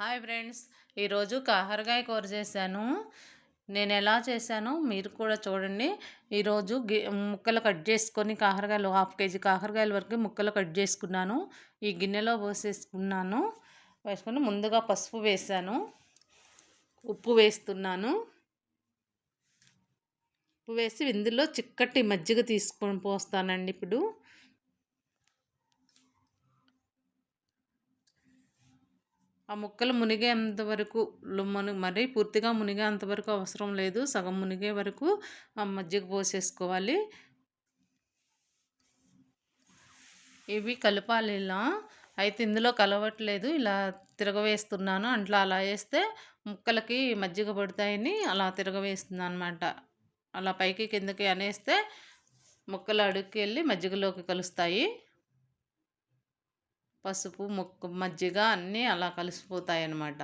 Hi friends ఈరోజు కాకరకాయ కూర చేశాను. నేను ఎలా చేశానో మీరు కూడా చూడండి. ఈరోజు గి ముక్కలు కట్ చేసుకొని కాకరకాయలు హాఫ్ కేజీ కాకరకాయల వరకు ముక్కలు కట్ చేసుకున్నాను. ఈ గిన్నెలో పోసేసుకున్నాను. వేసుకొని ముందుగా పసుపు వేసాను ఉప్పు వేస్తున్నాను. ఉప్పు వేసి ఇందులో చిక్కటి మజ్జిగ తీసుకొని పోస్తానండి ఇప్పుడు. ఆ ముక్కలు మునిగేంత వరకు ముని మరీ పూర్తిగా మునిగేంత వరకు అవసరం లేదు. సగం మునిగే వరకు ఆ మజ్జిగ పోసేసుకోవాలి. ఇవి కలపాలి ఇలా. అయితే ఇందులో కలవట్లేదు. ఇలా తిరగవేస్తున్నాను. అట్లా అలా వేస్తే ముక్కలకి మజ్జిగ పడతాయని అలా తిరగవేస్తున్నాను అనమాట అలా పైకి కిందకి అనేస్తే ముక్కలు అడుక్కి వెళ్ళి మజ్జిగలోకి కలుస్తాయి. పసుపు మొక్క మజ్జిగ అన్నీ అలా కలిసిపోతాయి అన్నమాట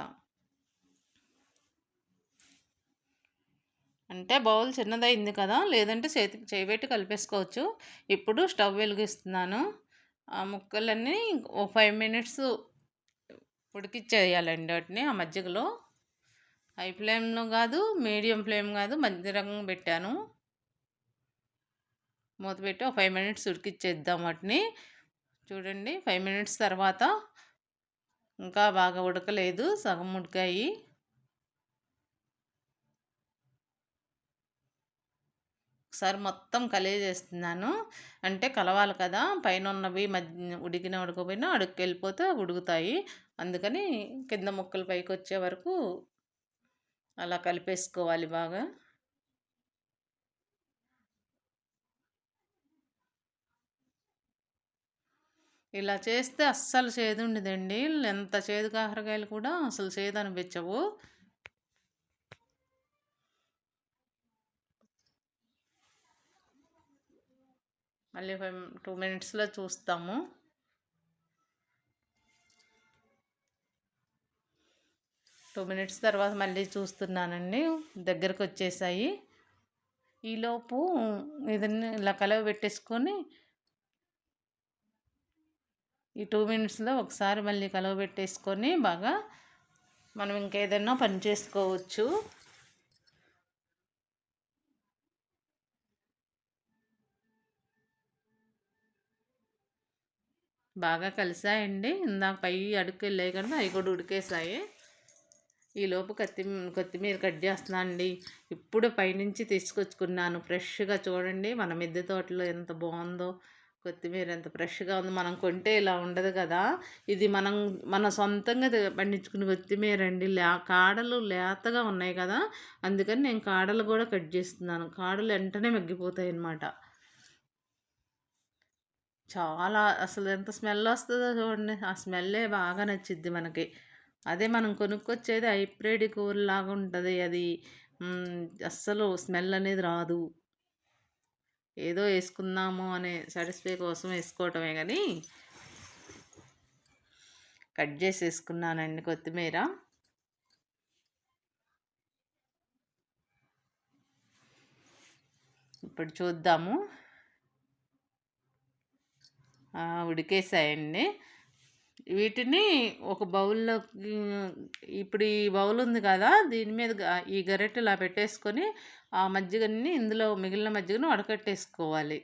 అంటే బౌల్ చిన్నదైంది కదా లేదంటే చేతి చేయబెట్టి కలిపేసుకోవచ్చు. ఇప్పుడు స్టవ్ వెలిగిస్తున్నాను. ఆ ముక్కలన్నీ ఓ ఫైవ్ మినిట్స్ ఉడికిచ్చేయాలండి వాటిని ఆ మజ్జిగలో. హై ఫ్లేమ్లో కాదు మీడియం ఫ్లేమ్ కాదు మధ్య రకంగా పెట్టాను. మూత పెట్టి ఒక ఫైవ్ మినిట్స్ ఉడికిచ్చేద్దాం వాటిని. చూడండి ఫైవ్ మినిట్స్ తర్వాత ఇంకా బాగా ఉడకలేదు సగం ఉడికాయి. ఒకసారి మొత్తం కలియజేస్తున్నాను అంటే కలవాలి కదా పైన ఉన్నవి మధ్య ఉడికిన ఉడకపోయినా అడుక్కి వెళ్ళిపోతే ఉడుకుతాయి. అందుకని కింద ముక్కలు పైకి వచ్చే వరకు అలా కలిపేసుకోవాలి బాగా. ఇలా చేస్తే అస్సలు చేదు ఉండదండి. ఎంత చేదు కాకరకాయలు కూడా అసలు చేదు అనిపించవు. మళ్ళీ ఫైవ్ టూ మినిట్స్లో చూస్తాము. టూ మినిట్స్ తర్వాత మళ్ళీ చూస్తున్నానండి. దగ్గరకు వచ్చేసాయి ఈలోపు ఇదన్నీ ఇలా కలవ పెట్టేసుకొని ఈ టూ మినిట్స్లో ఒకసారి మళ్ళీ కలవ పెట్టేసుకొని బాగా మనం ఇంకేదైనా పని చేసుకోవచ్చు. బాగా కలిసాయండి. ఇందాక పై అడుగు వెళ్ళాయి కదా అవి కూడా ఉడికేసాయి. ఈలోపు కత్తి కొత్తిమీర కట్ చేస్తున్నా అండి ఇప్పుడు పైనుంచి తీసుకొచ్చుకున్నాను. ఫ్రెష్గా చూడండి. మన మిద్దె తోటలో ఎంత బాగుందో. కొత్తిమీర ఎంత ఫ్రెష్గా ఉంది మనం కొంటే ఇలా ఉండదు కదా. ఇది మనం మన సొంతంగా పండించుకునే కొత్తిమీర అండి. లే కాడలు లేతగా ఉన్నాయి కదా. అందుకని నేను కాడలు కూడా కట్ చేస్తున్నాను. కాడలు వెంటనే మగ్గిపోతాయి అన్నమాట చాలా అసలు ఎంత స్మెల్ వస్తుందో చూడండి. ఆ స్మెల్లే బాగా నచ్చిద్ది మనకి. అదే మనం కొనుక్కొచ్చేది హైబ్రిడ్ కూరలాగా ఉంటుంది. అది అస్సలు స్మెల్ అనేది రాదు. ఏదో వేసుకుందాము అనే సాటిస్ఫై కోసం వేసుకోవటమే కానీ కట్ చేసి వేసుకున్నానండి కొత్తిమీర. ఇప్పుడు చూద్దాము. ఉడికేసాయండి. వీటిని ఒక బౌల్లో ఇప్పుడు ఈ బౌల్ ఉంది కదా దీని మీద ఈ గరిటె ఇలా పెట్టేసుకొని ఆ మజ్జిగని ఇందులో మిగిలిన మజ్జిగను వడకట్టేసుకోవాలి.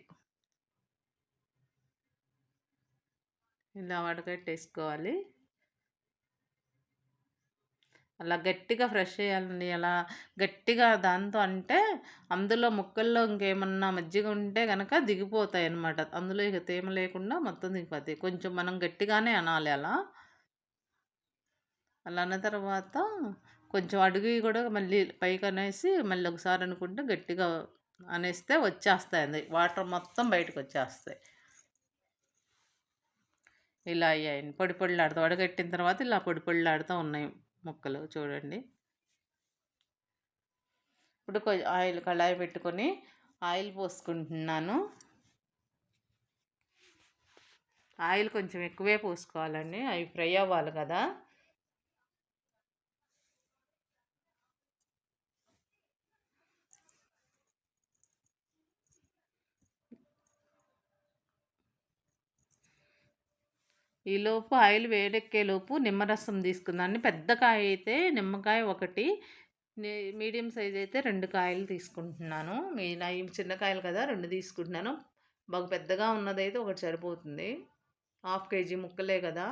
ఇలా వడకట్టేసుకోవాలి. అలా గట్టిగా ఫ్రెష్ చేయాలండి. అలా గట్టిగా దాంతో అంటే అందులో ముక్కల్లో ఇంకేమన్నా మజ్జిగ ఉంటే కనుక దిగిపోతాయి అనమాట అందులో ఇక తేమ లేకుండా మొత్తం దిగిపోతాయి. కొంచెం మనం గట్టిగానే అనాలి అలా. అలా అన్న తర్వాత కొంచెం అడుగు కూడా మళ్ళీ పైకి అనేసి మళ్ళీ ఒకసారి అనుకుంటే గట్టిగా అనేస్తే వచ్చేస్తాయి వాటర్ మొత్తం బయటకు వచ్చేస్తాయి. ఇలా అయ్యాయి పొడి పొడిలాడుతూ. వడగట్టిన తర్వాత ఇలా పొడి పొడిలాడుతూ ఉన్నాయి. ముక్కలు చూడండి. ఇప్పుడు ఆయిల్ కళాయి పెట్టుకొని ఆయిల్ పోసుకుంటున్నాను. ఆయిల్ కొంచెం ఎక్కువే పోసుకోవాలండి. అవి ఫ్రై అవ్వాలి కదా. ఈలోపు ఆయిల్ వేడెక్కేలోపు నిమ్మరసం తీసుకుందాన్ని పెద్ద కాయ అయితే నిమ్మకాయ ఒకటి మీడియం సైజ్ అయితే రెండు కాయలు తీసుకుంటున్నాను. మీ నా చిన్న కాయలు కదా రెండు తీసుకుంటున్నాను. బాగా పెద్దగా ఉన్నదైతే ఒకటి సరిపోతుంది. హాఫ్ కేజీ ముక్కలే కదా.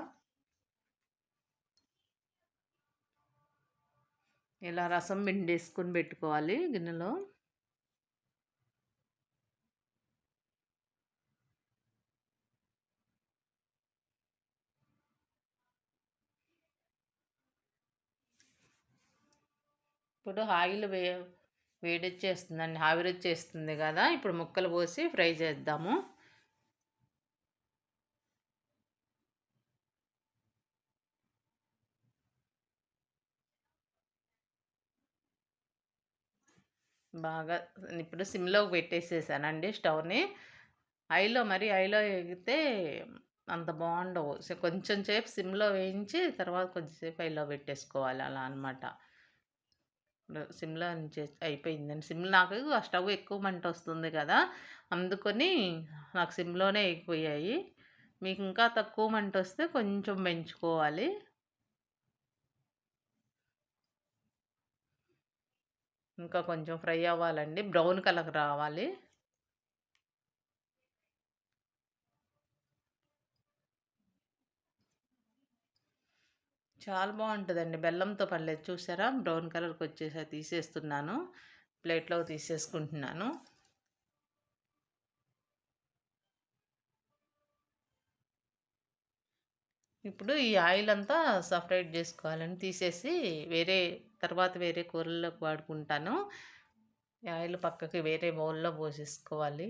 ఇలా రసం పిండేసుకొని పెట్టుకోవాలి గిన్నెలో. ఇప్పుడు ఆయిల్ వే వేడొచ్చేస్తుందండి ఆవిరొచ్చేస్తుంది కదా ఇప్పుడు ముక్కలు పోసి ఫ్రై చేద్దాము. బాగా ఇప్పుడు సిమ్లోకి పెట్టేసేసానండి స్టవ్ని. ఐలో మరి ఐలో ఎగితే అంత బాగుండవు. కొంచెం సేపు సిమ్లో వేయించి తర్వాత కొంచెంసేపు ఐలో పెట్టేసుకోవాలి అలా అనమాట సిమ్లో అయిపోయిందండి. సిమ్ నాకు ఆ స్టవ్ ఎక్కువ మంట వస్తుంది కదా అందుకొని నాకు సిమ్లోనే అయిపోయాయి. మీకు ఇంకా తక్కువ మంట వస్తే కొంచెం పెంచుకోవాలి. ఇంకా కొంచెం ఫ్రై అవ్వాలండి. బ్రౌన్ కలర్ రావాలి. చాలా బాగుంటుందండి. బెల్లంతో పర్లేదు చూసారా? బ్రౌన్ కలర్కి వచ్చేసా తీసేస్తున్నాను. ప్లేట్లో తీసేసుకుంటున్నాను. ఇప్పుడు ఈ ఆయిల్ అంతా సపరేట్ చేసుకోవాలని తీసేసి వేరే తర్వాత వేరే కూరల్లోకి వాడుకుంటాను. ఆయిల్ పక్కకి వేరే బౌల్లో పోసేసుకోవాలి.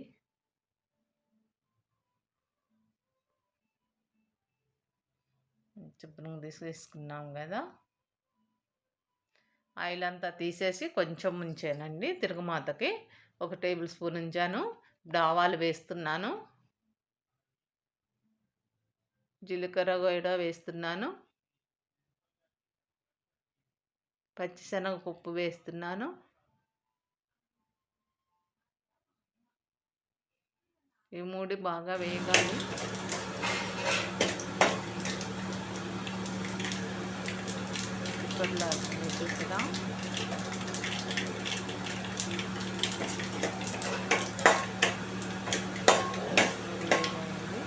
శుభ్రంగా తీసేసుకున్నాం కదా. ఆయిల్ అంతా తీసేసి కొంచెం ఉంచానండి. తిరుగుమాతకి ఒక టేబుల్ స్పూన్ ఉంచాను. డావాలు వేస్తున్నాను. జీలకర్ర కూడా వేస్తున్నాను. పచ్చిశనగపప్పు వేస్తున్నాను. ఈ మూడు బాగా వేగాలి. ఏమైంది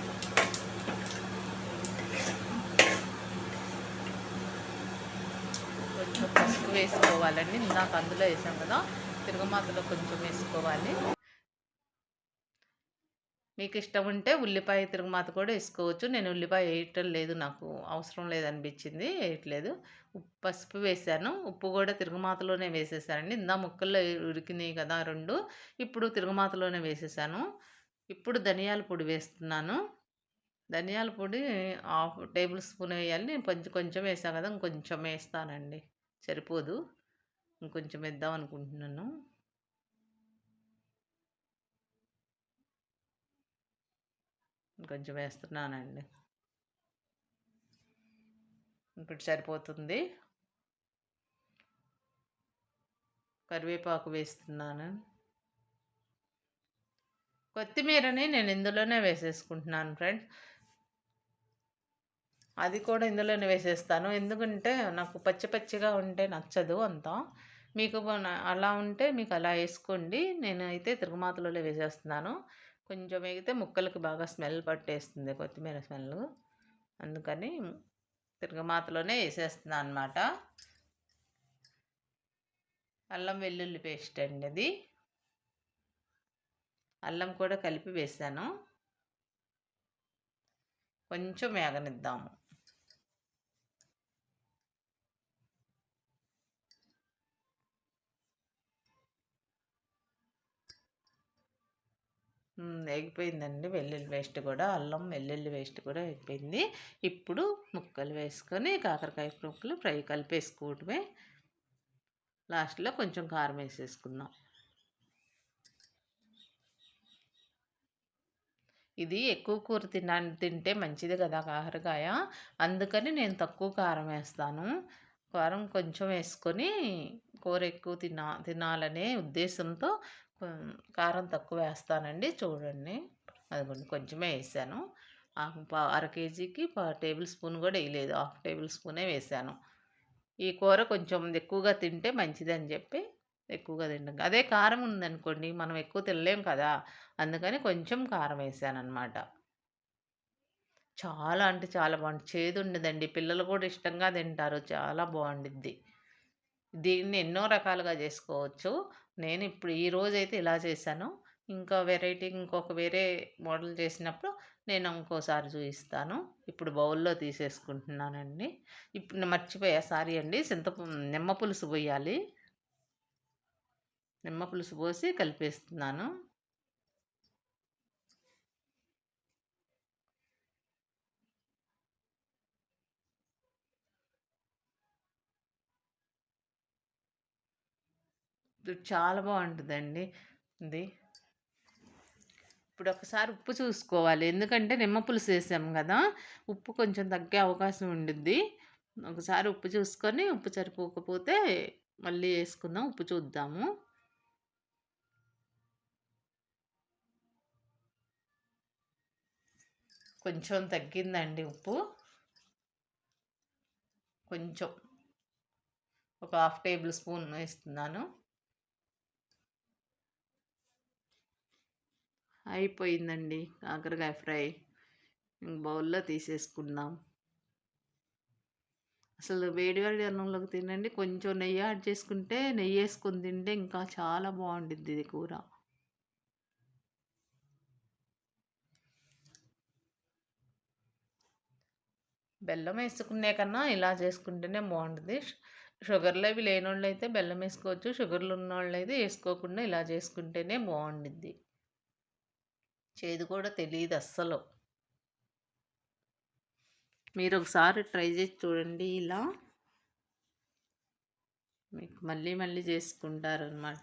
కొంచెం పసుపు వేసుకోవాలండి. ఇందాక అందులో వేసాం కదా తిరుగుమాతలో కొంచెం వేసుకోవాలి. మీకు ఇష్టం ఉంటే ఉల్లిపాయ తిరుగుమాత కూడా వేసుకోవచ్చు. నేను ఉల్లిపాయ వేయటం లేదు నాకు అవసరం లేదనిపించింది వేయట్లేదు. పసుపు వేసాను. ఉప్పు కూడా తిరుగుమాతలోనే వేసేసానండి. ఇందా ముక్కల్లో ఉరికినాయి కదా రెండు ఇప్పుడు తిరుగుమాతలోనే వేసేసాను. ఇప్పుడు ధనియాల పొడి వేస్తున్నాను. ధనియాల పొడి హాఫ్ టేబుల్ స్పూన్ వేయాలి. నేను కొంచెం కొంచెం వేసాను కదా ఇంకొంచెం వేస్తానండి. సరిపోదు. ఇంకొంచెం వేద్దాం అనుకుంటున్నాను. కొంచెం వేస్తున్నానండి. ఇప్పుడు సరిపోతుంది. కరివేపాకు వేస్తున్నాను. కొత్తిమీరని నేను ఇందులోనే వేసేసుకుంటున్నాను ఫ్రెండ్స్. అది కూడా ఇందులోనే వేసేస్తాను. ఎందుకంటే నాకు పచ్చి పచ్చిగా ఉంటే నచ్చదు అంతా. మీకు అలా ఉంటే మీకు అలా వేసుకోండి. నేనైతే తిరుగుమాతలలో తిరుగుమాతలో వేసేస్తున్నాను. కొంచెం వేగితే ముక్కలకి బాగా స్మెల్ పట్టేస్తుంది కొత్తిమీర స్మెల్. అందుకని తిరగమాతలోనే వేసేస్తున్నాను అనమాట అల్లం వెల్లుల్లి పేస్ట్ అండి అది. అల్లం కూడా కలిపి వేసాను. కొంచెం వేగనిద్దాము. ఎగిపోయిందండి వెల్లుల్లి వేస్ట్ కూడా. అల్లం వెల్లుల్లి వేస్ట్ కూడా ఎగిపోయింది ఇప్పుడు ముక్కలు వేసుకొని కాకరకాయ ముక్కలు ఫ్రై కలిపేసుకోవటమే లాస్ట్లో కొంచెం కారం వేసేసుకుందాం. ఇది ఎక్కువ కూర తిన తింటే మంచిది కదా కాకరకాయ. అందుకని నేను తక్కువ కారం వేస్తాను. కారం కొంచెం వేసుకొని కూర ఎక్కువ తినా తినాలనే ఉద్దేశంతో కారం తక్కువ వేస్తానండి చూడండి. అది కొంచెమే వేసాను. అర కేజీకి టేబుల్ స్పూన్ కూడా వేయలేదు. హాఫ్ టేబుల్ స్పూనే వేసాను. ఈ కూర కొంచెం ఎక్కువగా తింటే మంచిదని చెప్పి ఎక్కువగా తింటాం. అదే కారం ఉందనుకోండి మనం ఎక్కువ తినలేం కదా అందుకని కొంచెం కారం వేసాను అనమాట చాలా అంటే చాలా బాగుంటుంది. చేదు ఉండదండి. పిల్లలు కూడా ఇష్టంగా తింటారు. చాలా బాగుండిద్ది. దీన్ని ఎన్నో రకాలుగా చేసుకోవచ్చు. నేను ఇప్పుడు ఈ రోజైతే ఇలా చేశాను. ఇంకా వెరైటీ ఇంకొక వేరే మోడల్ చేసినప్పుడు నేను ఇంకోసారి చూపిస్తాను ఇప్పుడు బౌల్లో తీసేసుకుంటున్నానండి. ఇప్పుడు మర్చిపోయా సారీ అండి. చింత నిమ్మ పులుసు పోయాలి. నిమ్మ పులుసు పోసి కలిపేస్తున్నాను. చాలా బాగుంటుందండి. ఇది ఇప్పుడు ఒకసారి ఉప్పు చూసుకోవాలి. ఎందుకంటే నిమ్మ పులుసు వేసాం కదా ఉప్పు కొంచెం తగ్గే అవకాశం ఉండిద్ది. ఒకసారి ఉప్పు చూసుకొని ఉప్పు సరిపోకపోతే మళ్ళీ వేసుకుందాం ఉప్పు చూద్దాము. కొంచెం తగ్గిందండి ఉప్పు. కొంచెం. ఒక హాఫ్ టేబుల్ స్పూన్ వేస్తున్నాను. అయిపోయిందండి కాకరకాయ ఫ్రై. బౌల్లో తీసేసుకుందాం. అసలు వేడివేడి అన్నంలోకి తినండి. కొంచెం నెయ్యి యాడ్ చేసుకుంటే నెయ్యి వేసుకొని తింటే ఇంకా చాలా బాగుండుద్ది ఇది కూర. బెల్లం వేసుకునే కన్నా ఇలా చేసుకుంటేనే బాగుంటుంది షుగర్లు అవి లేని వాళ్ళు అయితే బెల్లం వేసుకోవచ్చు. షుగర్లు ఉన్న వాళ్ళు అయితే వేసుకోకుండా ఇలా చేసుకుంటేనే బాగుండుద్ది. చేదు కూడా తెలియదు అస్సలు. మీరు ఒకసారి ట్రై చేసి చూడండి ఇలా. మీకు మళ్ళీ మళ్ళీ చేసుకుంటారనమాట